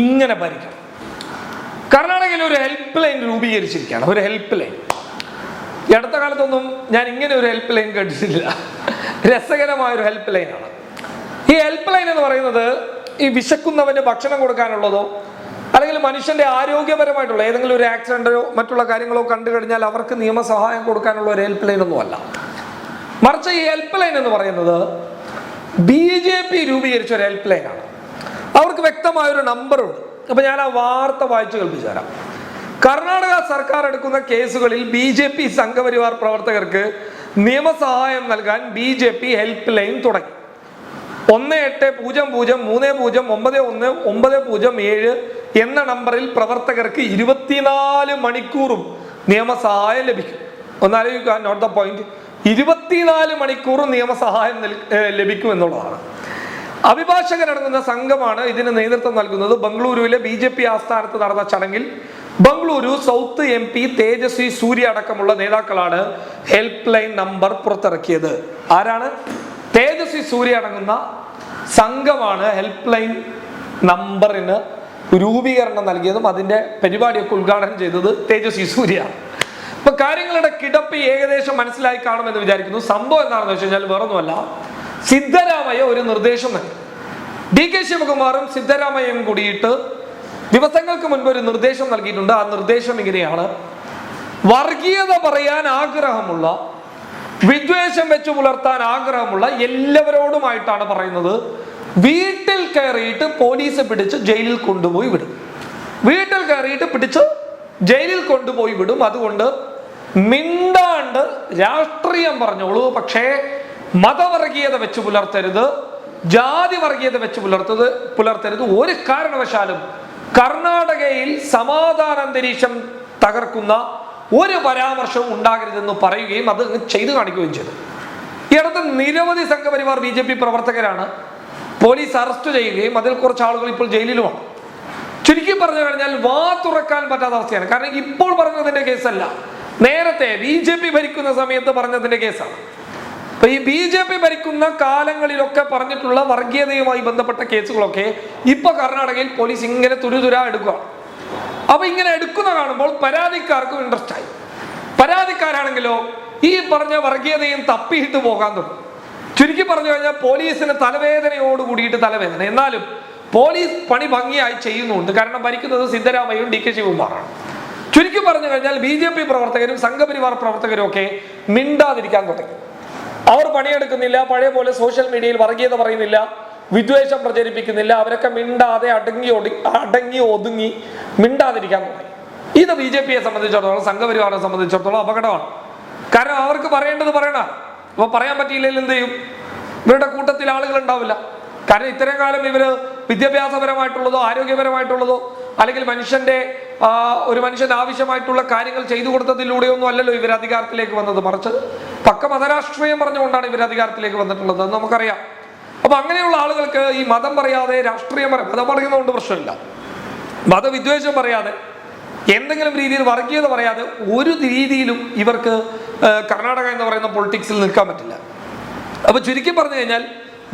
ഇങ്ങനെ ഭരിക്കണം. കർണാടകയിൽ ഒരു ഹെൽപ്പ് ലൈൻ രൂപീകരിച്ചിരിക്കുകയാണ്. ഒരു ഹെൽപ്പ് ലൈൻ അടുത്ത കാലത്തൊന്നും ഞാൻ ഇങ്ങനെ ഒരു ഹെൽപ്പ് ലൈൻ കണ്ടിട്ടില്ല രസകരമായ ഒരു ഹെൽപ്പ് ലൈനാണ് ഈ ഹെൽപ്പ് ലൈൻ എന്ന് പറയുന്നത് ഈ വിശക്കുന്നവന് ഭക്ഷണം കൊടുക്കാനുള്ളതോ അല്ലെങ്കിൽ മനുഷ്യന്റെ ആരോഗ്യപരമായിട്ടുള്ള ഏതെങ്കിലും ഒരു ആക്സിഡന്റോ മറ്റുള്ള കാര്യങ്ങളോ കണ്ടു കഴിഞ്ഞാൽ അവർക്ക് നിയമസഹായം കൊടുക്കാനുള്ള ഒരു ഹെൽപ്പ് ലൈൻ ഒന്നും അല്ല. മറിച്ച് ഈ ഹെൽപ്പ് ലൈൻ എന്ന് പറയുന്നത് ബി ജെ പി രൂപീകരിച്ച ഒരു ഹെൽപ്പ് ലൈനാണ് അവർക്ക് വ്യക്തമായ ഒരു നമ്പറുണ്ട്. അപ്പൊ ഞാൻ ആ വാർത്ത വായിച്ചു കേൾപ്പിച്ചു തരാം. കർണാടക സർക്കാർ എടുക്കുന്ന കേസുകളിൽ ബി ജെ പി സംഘപരിവാർ പ്രവർത്തകർക്ക് നിയമസഹായം നൽകാൻ B J P help line തുടങ്ങി. ഒന്ന് എട്ട് പൂജ്യം പൂജ്യം മൂന്ന് പൂജ്യം ഒമ്പത് ഒന്ന് ഒമ്പത് പൂജ്യം ഏഴ് എന്ന നമ്പറിൽ പ്രവർത്തകർക്ക് ഇരുപത്തിനാല് മണിക്കൂറും നിയമസഹായം ലഭിക്കും. ഒന്നാലോചിക്കുക നോട്ട് ദ പോയിന്റ്. ഇരുപത്തിനാല് മണിക്കൂറും നിയമസഹായം ലഭിക്കും എന്നുള്ളതാണ് അഭിഭാഷകരടങ്ങുന്ന സംഘമാണ് ഇതിന് നേതൃത്വം നൽകുന്നത്. ബംഗളൂരുവിലെ ബി ജെ പി ആസ്ഥാനത്ത് നടന്ന ചടങ്ങിൽ Bengaluru south M P Tejasvi Surya അടക്കമുള്ള നേതാക്കളാണ് ഹെൽപ്പ് ലൈൻ നമ്പർ പുറത്തിറക്കിയത്. ആരാണ്? തേജസ്വി സൂര്യ അടങ്ങുന്ന സംഘമാണ് ഹെൽപ്പ് ലൈൻ നമ്പറിന് രൂപീകരണം നൽകിയതും അതിന്റെ പരിപാടിയൊക്കെ ഉദ്ഘാടനം ചെയ്തത് തേജസ്വി സൂര്യ. അപ്പൊ കാര്യങ്ങളുടെ കിടപ്പ് ഏകദേശം മനസ്സിലായി കാണുമെന്ന് വിചാരിക്കുന്നു. സംഭവം എന്താണെന്ന് വെച്ച് കഴിഞ്ഞാൽ വേറൊന്നുമല്ല. സിദ്ധരാമയ്യ ഒരു നിർദ്ദേശം നൽകി. ഡി കെ ശിവകുമാറും സിദ്ധരാമയ്യയും കൂടിയിട്ട് ദിവസങ്ങൾക്ക് മുൻപ് ഒരു നിർദ്ദേശം നൽകിയിട്ടുണ്ട്. ആ നിർദ്ദേശം ഇങ്ങനെയാണ്. വർഗീയത പറയാൻ ആഗ്രഹമുള്ള വിദ്വേഷം വെച്ച് പുലർത്താൻ ആഗ്രഹമുള്ള എല്ലാവരോടുമായിട്ടാണ് പറയുന്നത്. വീട്ടിൽ കയറിയിട്ട് പോലീസ് പിടിച്ച് ജയിലിൽ കൊണ്ടുപോയി വിടും. വീട്ടിൽ കയറിയിട്ട് പിടിച്ച് ജയിലിൽ കൊണ്ടുപോയി വിടും. അതുകൊണ്ട് മിണ്ടാണ്ട് രാഷ്ട്രീയം പറഞ്ഞോളൂ. പക്ഷേ മതവർഗീയത വെച്ച് പുലർത്തരുത് ജാതി വർഗീയത വെച്ച് പുലർത്തത് പുലർത്തരുത്. ഒരു കാരണവശാലും കർണാടകയിൽ സമാധാന അന്തരീക്ഷം തകർക്കുന്ന ഒരു പരാമർശവും ഉണ്ടാകരുതെന്ന് പറയുകയും അത് ചെയ്തു കാണിക്കുകയും ചെയ്തു. ഈ അടുത്ത് നിരവധി സംഘപരിവാർ ബി ജെ പി പ്രവർത്തകരാണ് പോലീസ് അറസ്റ്റ് ചെയ്യുകയും അതിൽ കുറച്ച് ആളുകൾ ഇപ്പോൾ ജയിലിലുമാണ്. ചുരുക്കി പറഞ്ഞു കഴിഞ്ഞാൽ വാ തുറക്കാൻ പറ്റാത്ത അവസ്ഥയാണ്. കാരണം ഇപ്പോൾ പറഞ്ഞതിന്റെ കേസല്ല. നേരത്തെ ബി ജെ പി ഭരിക്കുന്ന സമയത്ത് പറഞ്ഞതിന്റെ കേസാണ്. അപ്പൊ ഈ ബി ജെ പി ഭരിക്കുന്ന കാലങ്ങളിലൊക്കെ പറഞ്ഞിട്ടുള്ള വർഗീയതയുമായി ബന്ധപ്പെട്ട കേസുകളൊക്കെ ഇപ്പൊ കർണാടകയിൽ പോലീസ് ഇങ്ങനെ തുരുതുരാ എടുക്കുകയാണ് അപ്പൊ ഇങ്ങനെ എടുക്കുന്ന കാണുമ്പോൾ പരാതിക്കാർക്കും ഇൻട്രസ്റ്റ് ആയി. പരാതിക്കാരാണെങ്കിലോ ഈ പറഞ്ഞ വർഗീയതയും തപ്പിയിട്ട് പോകാൻ തുടങ്ങും. ചുരുക്കി പറഞ്ഞു കഴിഞ്ഞാൽ പോലീസിന് തലവേദനയോട് കൂടിയിട്ട് തലവേദന. എന്നാലും പോലീസ് പണി ഭംഗിയായി ചെയ്യുന്നുണ്ട്. കാരണം ഭരിക്കുന്നത് സിദ്ധരാമയ്യും ഡി കെ ശിവകുമാറാണ്. ചുരുക്കി പറഞ്ഞു കഴിഞ്ഞാൽ ബി ജെ പി പ്രവർത്തകരും സംഘപരിവാർ പ്രവർത്തകരും ഒക്കെ മിണ്ടാതിരിക്കാൻ തുടങ്ങി. അവർ പണിയെടുക്കുന്നില്ല പഴയ പോലെ സോഷ്യൽ മീഡിയയിൽ വർഗീയത പറയുന്നില്ല വിദ്വേഷം പ്രചരിപ്പിക്കുന്നില്ല അവരൊക്കെ മിണ്ടാതെ അടങ്ങി ഒടി അടങ്ങി ഒതുങ്ങി മിണ്ടാതിരിക്കാൻ തുടങ്ങി. ഇത് ബി ജെ പിയെ സംബന്ധിച്ചിടത്തോളം സംഘപരിവാറിനെ സംബന്ധിച്ചിടത്തോളം അപകടമാണ്. കാരണം അവർക്ക് പറയേണ്ടത് പറയണ അപ്പൊ പറയാൻ പറ്റിയില്ലെങ്കിൽ എന്ത് ചെയ്യും? ഇവരുടെ കൂട്ടത്തിൽ ആളുകൾ ഉണ്ടാവില്ല. കാരണം ഇത്രയും കാലം ഇവർ വിദ്യാഭ്യാസപരമായിട്ടുള്ളതോ ആരോഗ്യപരമായിട്ടുള്ളതോ അല്ലെങ്കിൽ മനുഷ്യന്റെ ഒരു മനുഷ്യന് ആവശ്യമായിട്ടുള്ള കാര്യങ്ങൾ ചെയ്തു കൊടുത്തതിലൂടെയൊന്നും അല്ലല്ലോ ഇവർ അധികാരത്തിലേക്ക് വന്നത് മറിച്ച് പക്ക മതരാഷ്ട്രീയം പറഞ്ഞുകൊണ്ടാണ് ഇവർ അധികാരത്തിലേക്ക് വന്നിട്ടുള്ളത് എന്ന് നമുക്കറിയാം. അപ്പൊ അങ്ങനെയുള്ള ആളുകൾക്ക് ഈ മതം പറയാതെ രാഷ്ട്രീയം പറയാം മതം പറയുന്നതുകൊണ്ട് പ്രശ്നമില്ല. മതവിദ്വേഷം പറയാതെ എന്തെങ്കിലും രീതിയിൽ വർഗീയത പറയാതെ ഒരു രീതിയിലും ഇവർക്ക് കർണാടക എന്ന് പറയുന്ന പൊളിറ്റിക്സിൽ നിൽക്കാൻ പറ്റില്ല. അപ്പൊ ചുരുക്കി പറഞ്ഞു കഴിഞ്ഞാൽ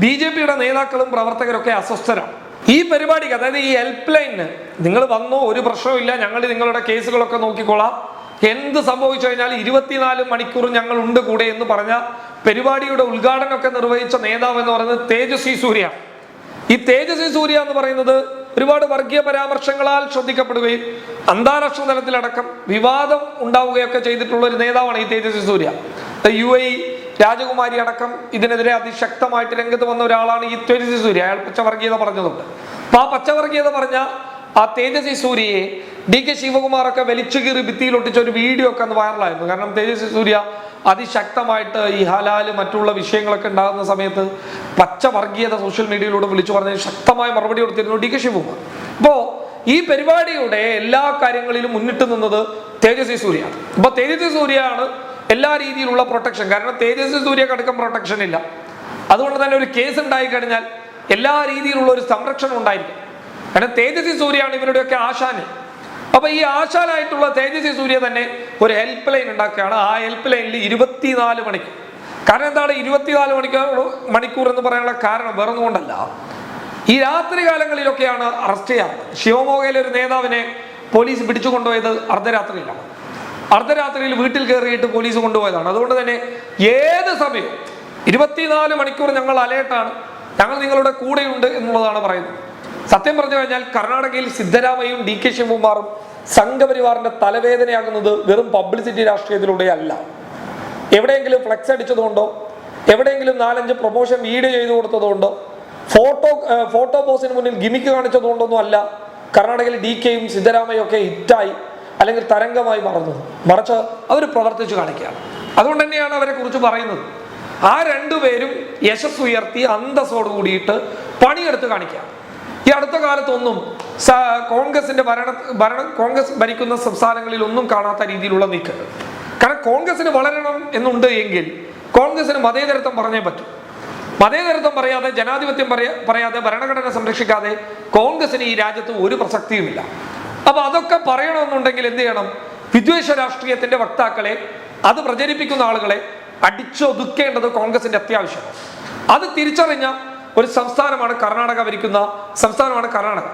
ബി ജെ പിയുടെ നേതാക്കളും പ്രവർത്തകരൊക്കെ അസ്വസ്ഥരാണ്. ഈ പരിപാടിക്ക് അതായത് ഈ ഹെൽപ്പ് ലൈനിന് നിങ്ങൾ വന്നോ ഒരു പ്രശ്നവുമില്ല ഞങ്ങൾ നിങ്ങളുടെ കേസുകളൊക്കെ നോക്കിക്കോളാം. എന്ത് സംഭവിച്ചു കഴിഞ്ഞാൽ ഇരുപത്തിനാല് മണിക്കൂർ ഞങ്ങൾ ഉണ്ട് കൂടെ എന്ന് പറഞ്ഞ പരിപാടിയുടെ ഉദ്ഘാടനമൊക്കെ നിർവഹിച്ച നേതാവ് എന്ന് പറയുന്നത് തേജസ്വി സൂര്യ. ഈ തേജസ്വി സൂര്യ എന്ന് പറയുന്നത് ഒരുപാട് വർഗീയ പരാമർശങ്ങളാൽ ശ്രദ്ധിക്കപ്പെടുകയും അന്താരാഷ്ട്ര തലത്തിലടക്കം വിവാദം ഉണ്ടാവുകയൊക്കെ ചെയ്തിട്ടുള്ള ഒരു നേതാവാണ് ഈ തേജസ്വി സൂര്യ. യു എ രാജകുമാരി അടക്കം ഇതിനെതിരെ അതിശക്തമായിട്ട് രംഗത്ത് വന്ന ഒരാളാണ് ഈ തേജസ്വി സൂര്യ. അയാൾ പച്ചവർഗീയത പറഞ്ഞതുണ്ട്. അപ്പൊ ആ പച്ചവർഗീയത പറഞ്ഞ ആ തേജസ്വി സൂര്യയെ ഡി കെ ശിവകുമാറൊക്കെ വലിച്ചു കീറി ഭിത്തിയിൽ ഒട്ടിച്ച ഒരു വീഡിയോ ഒക്കെ അന്ന് വൈറലായിരുന്നു. കാരണം തേജസ്വി സൂര്യ അതിശക്തമായിട്ട് ഈ ഹലാൽ മറ്റുള്ള വിഷയങ്ങളൊക്കെ ഉണ്ടാകുന്ന സമയത്ത് പച്ച വർഗീയത സോഷ്യൽ മീഡിയയിലൂടെ വിളിച്ചു പറഞ്ഞതിന് ശക്തമായ മറുപടി കൊടുത്തിരുന്നു ഡി കെ ശിവകുമാർ. അപ്പോ ഈ പരിപാടിയുടെ എല്ലാ കാര്യങ്ങളിലും മുന്നിട്ട് നിന്നത് തേജസ്വി സൂര്യയാണ് അപ്പൊ തേജസ്വി സൂര്യയാണ് എല്ലാ രീതിയിലുള്ള പ്രൊട്ടക്ഷൻ. കാരണം തേജസ്വി സൂര്യക്ക് അടക്കം പ്രൊട്ടക്ഷൻ ഇല്ല. അതുകൊണ്ട് തന്നെ ഒരു കേസ് ഉണ്ടായി കഴിഞ്ഞാൽ എല്ലാ രീതിയിലുള്ള ഒരു സംരക്ഷണം ഉണ്ടായിരിക്കും. കാരണം തേജസ്വി സൂര്യയാണ് ഇവരുടെയൊക്കെ ആശാന്. അപ്പൊ ഈ ആശാനായിട്ടുള്ള തേജസ്വി സൂര്യ തന്നെ ഒരു ഹെൽപ്പ് ലൈൻ ഉണ്ടാക്കുകയാണ്. ആ ഹെൽപ്പ് ലൈനിൽ ഇരുപത്തിനാല് മണിക്കൂർ. കാരണം എന്താണ്? ഇരുപത്തിനാല് മണിക്കൂർ മണിക്കൂർ എന്ന് പറയാനുള്ള കാരണം വേറൊന്നും കൊണ്ടല്ല ഈ രാത്രി കാലങ്ങളിലൊക്കെയാണ് അറസ്റ്റ് ചെയ്യാറ്. ശിവമോഗയിലെ ഒരു നേതാവിനെ പോലീസ് പിടിച്ചു കൊണ്ടുപോയത് അർദ്ധരാത്രിയിലാണ്. അർദ്ധരാത്രിയിൽ വീട്ടിൽ കയറിയിട്ട് പോലീസ് കൊണ്ടുപോയതാണ്. അതുകൊണ്ട് തന്നെ ഏത് സമയവും ഇരുപത്തിനാല് മണിക്കൂർ ഞങ്ങൾ അലേർട്ടാണ് ഞങ്ങൾ നിങ്ങളുടെ കൂടെയുണ്ട് എന്നുള്ളതാണ് പറയുന്നത്. സത്യം പറഞ്ഞു കഴിഞ്ഞാൽ കർണാടകയിൽ സിദ്ധരാമയും ഡി കെ ശിവകുമാറും സംഘപരിവാറിന്റെ തലവേദനയാകുന്നത് വെറും പബ്ലിസിറ്റി രാഷ്ട്രീയത്തിലൂടെ അല്ല എവിടെയെങ്കിലും ഫ്ലെക്സ് അടിച്ചതുകൊണ്ടോ എവിടെയെങ്കിലും നാലഞ്ച് പ്രൊമോഷൻ വീഡിയോ ചെയ്തു കൊടുത്തതുകൊണ്ടോ ഫോട്ടോ ഫോട്ടോ പോസ്റ്റിന് മുന്നിൽ ഗിമിക്ക് കാണിച്ചതുകൊണ്ടൊന്നും അല്ല കർണാടകയിൽ ഡി കെയും സിദ്ധരാമയും ഒക്കെ ഹിറ്റായി അല്ലെങ്കിൽ തരംഗമായി മറന്നത് മറിച്ച് അവർ പ്രവർത്തിച്ചു കാണിക്കുകയാണ്. അതുകൊണ്ട് തന്നെയാണ് അവരെ കുറിച്ച് പറയുന്നത്. ആ രണ്ടുപേരും യശസ് ഉയർത്തി അന്തസ്സോട് കൂടിയിട്ട് പണിയെടുത്ത് കാണിക്കുക ഈ അടുത്ത കാലത്തൊന്നും കോൺഗ്രസിന്റെ ഭരണ ഭരണ കോൺഗ്രസ് ഭരിക്കുന്ന സംസ്ഥാനങ്ങളിൽ ഒന്നും കാണാത്ത രീതിയിലുള്ള നീക്കങ്ങൾ കാരണം കോൺഗ്രസിന് വളരണം എന്നുണ്ട് എങ്കിൽ കോൺഗ്രസിന് മതേതരത്വം പറഞ്ഞേ പറ്റും. മതേതരത്വം പറയാതെ ജനാധിപത്യം പറയാ പറയാതെ ഭരണഘടന സംരക്ഷിക്കാതെ കോൺഗ്രസിന് ഈ രാജ്യത്ത് ഒരു പ്രസക്തിയുമില്ല. അപ്പൊ അതൊക്കെ പറയണമെന്നുണ്ടെങ്കിൽ എന്ത് ചെയ്യണം? വിദ്വേഷ രാഷ്ട്രീയത്തിന്റെ വക്താക്കളെ അത് പ്രചരിപ്പിക്കുന്ന ആളുകളെ അടിച്ചൊതുക്കേണ്ടത് കോൺഗ്രസിന്റെ അത്യാവശ്യമാണ്. അത് തിരിച്ചറിഞ്ഞ ഒരു സംസ്ഥാനമാണ് കർണാടക ഭരിക്കുന്ന സംസ്ഥാനമാണ് കർണാടക.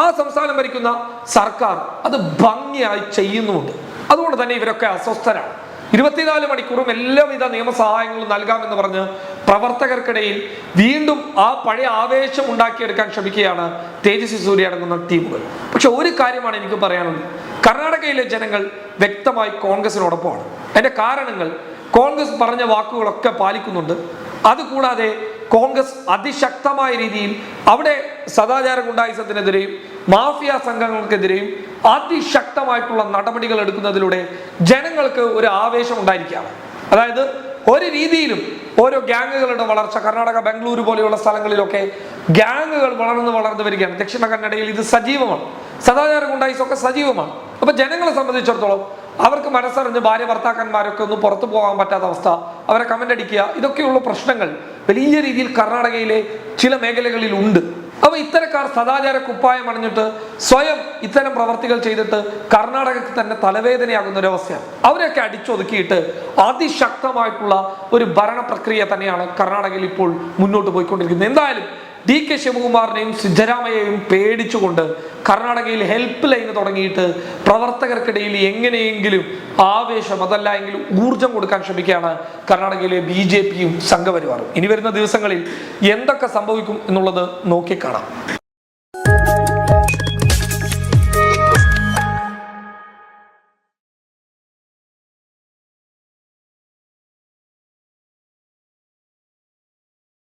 ആ സംസ്ഥാനം ഭരിക്കുന്ന സർക്കാർ അത് ഭംഗിയായി ചെയ്യുന്നുമുണ്ട്. അതുകൊണ്ട് തന്നെ ഇവരൊക്കെ അസ്വസ്ഥരാണ്. ഇരുപത്തിനാല് മണിക്കൂറും എല്ലാവിധ നിയമസഹായങ്ങളും നൽകാമെന്ന് പറഞ്ഞ് പ്രവർത്തകർക്കിടയിൽ വീണ്ടും ആ പഴയ ആവേശം ഉണ്ടാക്കിയെടുക്കാൻ ശ്രമിക്കുകയാണ് തേജസ്വി സൂര്യ അടങ്ങുന്ന ടീമുകൾ. പക്ഷെ ഒരു കാര്യമാണ് എനിക്ക് പറയാനുള്ളത്. കർണാടകയിലെ ജനങ്ങൾ വ്യക്തമായി കോൺഗ്രസിനോടൊപ്പമാണ്. അതിന്റെ കാരണങ്ങൾ കോൺഗ്രസ് പറഞ്ഞ വാക്കുകളൊക്കെ പാലിക്കുന്നുണ്ട്. അതുകൂടാതെ കോൺഗ്രസ് അതിശക്തമായ രീതിയിൽ അവിടെ സദാചാര ഗുണ്ടായുസത്തിനെതിരെയും മാഫിയ സംഘങ്ങൾക്കെതിരെയും അതിശക്തമായിട്ടുള്ള നടപടികൾ എടുക്കുന്നതിലൂടെ ജനങ്ങൾക്ക് ഒരു ആവേശം ഉണ്ടായിരിക്കുകയാണ്. അതായത് ഒരു രീതിയിലും ഓരോ ഗ്യാങ്ങുകളുടെ വളർച്ച കർണാടക ബംഗളൂരു പോലെയുള്ള സ്ഥലങ്ങളിലൊക്കെ ഗ്യാങ്ങുകൾ വളർന്ന് വളർന്നു വരികയാണ്. ദക്ഷിണ കന്നഡയിൽ ഇത് സജീവമാണ്. സദാചാര ഗുണ്ടായിസൊക്കെ സജീവമാണ്. അപ്പൊ ജനങ്ങളെ സംബന്ധിച്ചിടത്തോളം അവർക്ക് മനസ്സറിഞ്ഞ് ഭാര്യ ഭർത്താക്കന്മാരൊക്കെ ഒന്ന് പുറത്തു പോകാൻ പറ്റാത്ത അവസ്ഥ അവരെ കമന്റ് അടിക്കുക ഇതൊക്കെയുള്ള പ്രശ്നങ്ങൾ വലിയ രീതിയിൽ കർണാടകയിലെ ചില മേഖലകളിൽ ഉണ്ട്. അപ്പൊ ഇത്തരക്കാർ സദാചാര കുപ്പായം അണിഞ്ഞിട്ട് സ്വയം ഇത്തരം പ്രവർത്തികൾ ചെയ്തിട്ട് കർണാടകക്ക് തന്നെ തലവേദനയാകുന്ന ഒരു അവസ്ഥയാണ്. അവരെയൊക്കെ അടിച്ചൊതുക്കിയിട്ട് അതിശക്തമായിട്ടുള്ള ഒരു ഭരണ പ്രക്രിയ തന്നെയാണ് കർണാടകയിൽ ഇപ്പോൾ മുന്നോട്ട് പോയിക്കൊണ്ടിരിക്കുന്നത്. എന്തായാലും ഡി കെ ശിവകുമാറിനെയും സിദ്ധരാമയ്യയും പേടിച്ചുകൊണ്ട് കർണാടകയിൽ ഹെൽപ്പ് ലൈൻ തുടങ്ങിയിട്ട് പ്രവർത്തകർക്കിടയിൽ എങ്ങനെയെങ്കിലും ആവേശം അതല്ല എങ്കിലും ഊർജം കൊടുക്കാൻ ശ്രമിക്കുകയാണ് കർണാടകയിലെ ബി ജെ പിയും സംഘപരിവാറും. ഇനി വരുന്ന ദിവസങ്ങളിൽ എന്തൊക്കെ സംഭവിക്കും എന്നുള്ളത് നോക്കിക്കാണാം.